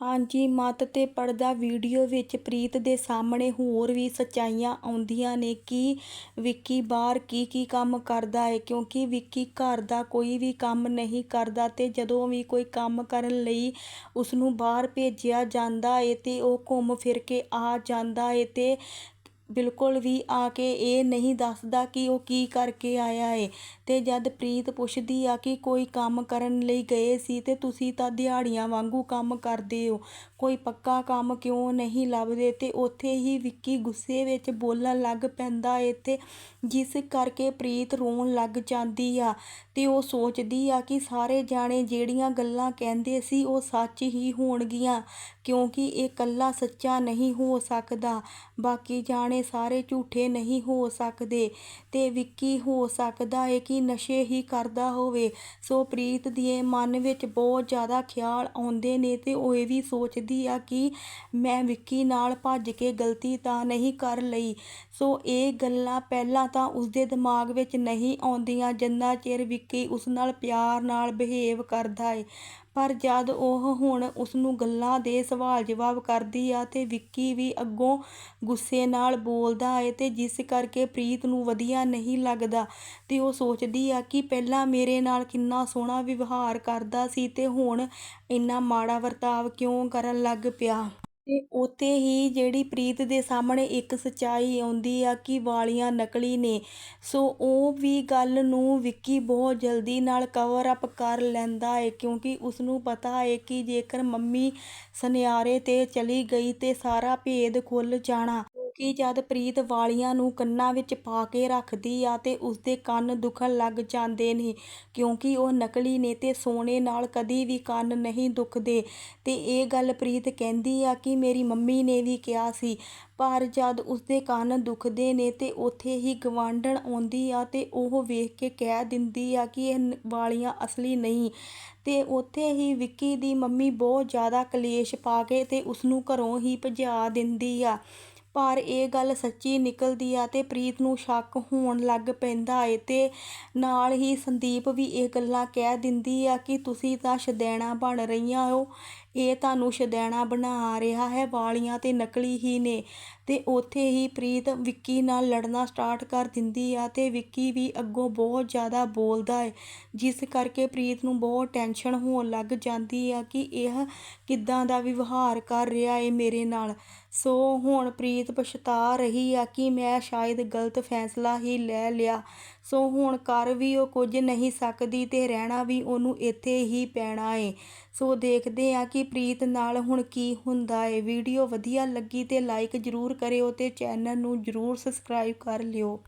ਹਾਂਜੀ, ਮੱਤ ਤੇ ਪਰਦਾ ਵੀਡੀਓ ਵਿੱਚ ਪ੍ਰੀਤ ਦੇ ਸਾਹਮਣੇ ਹੋਰ ਵੀ ਸੱਚਾਈਆਂ ਆਉਂਦੀਆਂ ਨੇ। ਕਿ ਵਿੱਕੀ ਬਾਹਰ ਕੀ ਕੀ ਕੰਮ ਕਰਦਾ ਹੈ ਕਿਉਂਕਿ ਵਿੱਕੀ ਘਰ ਦਾ ਕੋਈ ਵੀ ਕੰਮ ਨਹੀਂ ਕਰਦਾ ਤੇ ਜਦੋਂ ਵੀ ਕੋਈ ਕੰਮ ਕਰਨ ਲਈ ਉਸਨੂੰ ਬਾਹਰ ਭੇਜਿਆ ਜਾਂਦਾ ਏ ਤੇ ਉਹ ਘੁੰਮ ਫਿਰ ਕੇ ਆ ਜਾਂਦਾ ਹੈ ਤੇ ਬਿਲਕੁਲ ਵੀ ਆ ਕੇ ਇਹ ਨਹੀਂ ਦੱਸਦਾ ਕਿ ਉਹ ਕੀ ਕਰਕੇ ਆਇਆ ਏ। ਅਤੇ ਜਦ ਪ੍ਰੀਤ ਪੁੱਛਦੀ ਆ ਕਿ ਕੋਈ ਕੰਮ ਕਰਨ ਲਈ ਗਏ ਸੀ ਤੇ ਤੁਸੀਂ ਤਾਂ ਦਿਹਾੜੀਆਂ ਵਾਂਗੂ ਕੰਮ ਕਰਦੇ ਹੋ, ਕੋਈ ਪੱਕਾ ਕੰਮ ਕਿਉਂ ਨਹੀਂ ਲੱਭਦੇ? ਅਤੇ ਉੱਥੇ ਹੀ ਵਿੱਕੀ ਗੁੱਸੇ ਵਿੱਚ ਬੋਲਣ ਲੱਗ ਪੈਂਦਾ ਏ ਤੇ ਜਿਸ ਕਰਕੇ ਪ੍ਰੀਤ ਰੋਣ ਲੱਗ ਜਾਂਦੀ ਆ। ਅਤੇ ਉਹ ਸੋਚਦੀ ਆ ਕਿ ਸਾਰੇ ਜਾਣੇ ਜਿਹੜੀਆਂ ਗੱਲਾਂ ਕਹਿੰਦੇ ਸੀ ਉਹ ਸੱਚ ਹੀ ਹੋਣਗੀਆਂ, ਕਿਉਂਕਿ ਇਹ ਇਕੱਲਾ ਸੱਚਾ ਨਹੀਂ ਹੋ ਸਕਦਾ। ਬਾਕੀ ਜਾਣੇ ਸਾਰੇ ਝੂਠੇ ਨਹੀਂ ਹੋ ਸਕਦੇ। ਤੇ ਵਿੱਕੀ ਹੋ ਸਕਦਾ ਏ ਕਿ ਨਸ਼ੇ ਹੀ ਕਰਦਾ ਹੋਵੇ। ਸੋ ਪ੍ਰੀਤ ਦੇ ਮਨ ਵਿੱਚ ਬਹੁਤ ਜ਼ਿਆਦਾ ਖਿਆਲ ਆਉਂਦੇ ਨੇ ਤੇ ਉਹ ਇਹ ਵੀ ਸੋਚਦੀ ਆ ਕਿ ਮੈਂ ਵਿੱਕੀ ਨਾਲ ਭੱਜ ਕੇ ਗਲਤੀ ਤਾਂ ਨਹੀਂ ਕਰ ਲਈ। ਸੋ ਇਹ ਗੱਲਾਂ ਪਹਿਲਾਂ ਤਾਂ ਉਸਦੇ ਦਿਮਾਗ ਵਿੱਚ ਨਹੀਂ ਆਉਂਦੀਆਂ, ਜਿੰਨਾ ਚਿਰ ਵਿੱਕੀ ਉਸ ਨਾਲ ਪਿਆਰ ਨਾਲ ਬਿਹੇਵ ਕਰਦਾ ਏ। ਪਰ ਜਦ ਉਹ ਹੁਣ ਉਸਨੂੰ ਗੱਲਾਂ ਦੇ ਸਵਾਲ ਜਵਾਬ ਕਰਦੀ ਆ ਤੇ ਵਿੱਕੀ ਵੀ ਅੱਗੋਂ ਗੁੱਸੇ ਨਾਲ ਬੋਲਦਾ ਏ ਤੇ ਜਿਸ ਕਰਕੇ ਪ੍ਰੀਤ ਨੂੰ ਵਧੀਆ ਨਹੀਂ ਲੱਗਦਾ ਤੇ ਉਹ ਸੋਚਦੀ ਆ ਕਿ ਪਹਿਲਾਂ ਮੇਰੇ ਨਾਲ ਕਿੰਨਾ ਸੋਹਣਾ ਵਿਵਹਾਰ ਕਰਦਾ ਸੀ ਤੇ ਹੁਣ ਇੰਨਾ ਮਾੜਾ ਵਰਤਾਵ ਕਿਉਂ ਕਰਨ ਲੱਗ ਪਿਆ। ਅਤੇ ਉੱਥੇ ਹੀ ਜਿਹੜੀ ਪ੍ਰੀਤ ਦੇ ਸਾਹਮਣੇ ਇੱਕ ਸੱਚਾਈ ਆਉਂਦੀ ਆ ਕਿ ਵਾਲੀਆਂ ਨਕਲੀ ਨੇ। ਸੋ ਉਹ ਵੀ ਗੱਲ ਨੂੰ ਵਿੱਕੀ ਬਹੁਤ ਜਲਦੀ ਨਾਲ ਕਵਰ ਅਪ ਕਰ ਲੈਂਦਾ ਹੈ ਕਿਉਂਕਿ ਉਸਨੂੰ ਪਤਾ ਹੈ ਕਿ ਜੇਕਰ ਮੰਮੀ ਸੁਨਿਆਰੇ ਤੇ ਚਲੀ ਗਈ ਤਾਂ ਸਾਰਾ ਭੇਦ ਖੁੱਲ੍ਹ ਜਾਣਾ। ਕਿ ਜਦ ਪ੍ਰੀਤ ਵਾਲੀਆਂ ਨੂੰ ਕੰਨਾਂ ਵਿੱਚ ਪਾ ਕੇ ਰੱਖਦੀ ਆ ਤੇ ਉਸਦੇ ਕੰਨ ਦੁਖਣ ਲੱਗ ਜਾਂਦੇ ਨੇ, ਕਿਉਂਕਿ ਉਹ ਨਕਲੀ ਨੇ ਤੇ ਸੋਨੇ ਨਾਲ ਕਦੀ ਵੀ ਕੰਨ ਨਹੀਂ ਦੁਖਦੇ। ਤੇ ਇਹ ਗੱਲ ਪ੍ਰੀਤ ਕਹਿੰਦੀ ਆ ਕਿ ਮੇਰੀ ਮੰਮੀ ਨੇ ਵੀ ਕਿਹਾ ਸੀ, ਪਰ ਜਦ ਉਸਦੇ ਕੰਨ ਦੁਖਦੇ ਨੇ ਤੇ ਉੱਥੇ ਹੀ ਗਵਾਂਢਣ ਆਉਂਦੀ ਆ ਤੇ ਉਹ ਵੇਖ ਕੇ ਕਹਿ ਦਿੰਦੀ ਆ ਕਿ ਇਹ ਵਾਲੀਆਂ ਅਸਲੀ ਨਹੀਂ। ਤੇ ਉੱਥੇ ਹੀ ਵਿੱਕੀ ਦੀ ਮੰਮੀ ਬਹੁਤ ਜ਼ਿਆਦਾ ਕਲੇਸ਼ ਪਾ ਕੇ ਤੇ ਉਸਨੂੰ ਘਰੋਂ ਹੀ ਭਜਾ ਦਿੰਦੀ ਆ। ਪਰ ਇਹ ਗੱਲ ਸੱਚੀ ਨਿਕਲਦੀ ਆ ਤੇ ਪ੍ਰੀਤ ਨੂੰ ਸ਼ੱਕ ਹੋਣ ਲੱਗ ਪੈਂਦਾ ਏ ਤੇ ਨਾਲ ਹੀ ਸੰਦੀਪ ਵੀ ਇਹ ਗੱਲਾਂ ਕਹਿ ਦਿੰਦੀ ਆ ਕਿ ਤੁਸੀਂ ਤਾਂ ਸ਼ਦੈਣਾ ਬਣ ਰਹੀਆਂ ਹੋ। ਇਹ ਤੁਹਾਨੂੰ ਸ਼ਦੈਣਾ ਬਣਾ ਰਿਹਾ ਹੈ, ਵਾਲੀਆਂ ਤੇ ਨਕਲੀ ਹੀ ਨੇ। ਤੇ ਉੱਥੇ ਹੀ ਪ੍ਰੀਤ ਵਿੱਕੀ ਨਾਲ ਲੜਨਾ ਸਟਾਰਟ ਕਰ ਦਿੰਦੀ ਆ ਤੇ ਵਿੱਕੀ ਵੀ ਅੱਗੋਂ ਬਹੁਤ ਜ਼ਿਆਦਾ ਬੋਲਦਾ ਹੈ ਜਿਸ ਕਰਕੇ ਪ੍ਰੀਤ ਨੂੰ ਬਹੁਤ ਟੈਨਸ਼ਨ ਹੋਣ ਲੱਗ ਜਾਂਦੀ ਆ ਕਿ ਇਹ ਕਿੱਦਾਂ ਦਾ ਵਿਵਹਾਰ ਕਰ ਰਿਹਾ ਏ ਮੇਰੇ ਨਾਲ। ਸੋ ਹੁਣ ਪ੍ਰੀਤ ਪਛਤਾ ਰਹੀ ਆ ਕਿ ਮੈਂ ਸ਼ਾਇਦ ਗਲਤ ਫੈਸਲਾ ਹੀ ਲੈ ਲਿਆ। ਸੋ ਹੁਣ ਕਰ ਵੀ ਉਹ ਕੁਝ ਨਹੀਂ ਸਕਦੀ ਤੇ ਰਹਿਣਾ ਵੀ ਉਹਨੂੰ ਇੱਥੇ ਹੀ ਪੈਣਾ ਏ। ਸੋ ਦੇਖਦੇ ਆ ਕਿ ਪ੍ਰੀਤ ਨਾਲ ਹੁਣ ਕੀ ਹੁੰਦਾ ਏ। ਵੀਡੀਓ ਵਧੀਆ ਲੱਗੀ ਤੇ ਲਾਈਕ ਜ਼ਰੂਰ ਕਰਿਓ ਤੇ ਚੈਨਲ ਨੂੰ ਜ਼ਰੂਰ ਸਬਸਕ੍ਰਾਈਬ ਕਰ ਲਿਓ।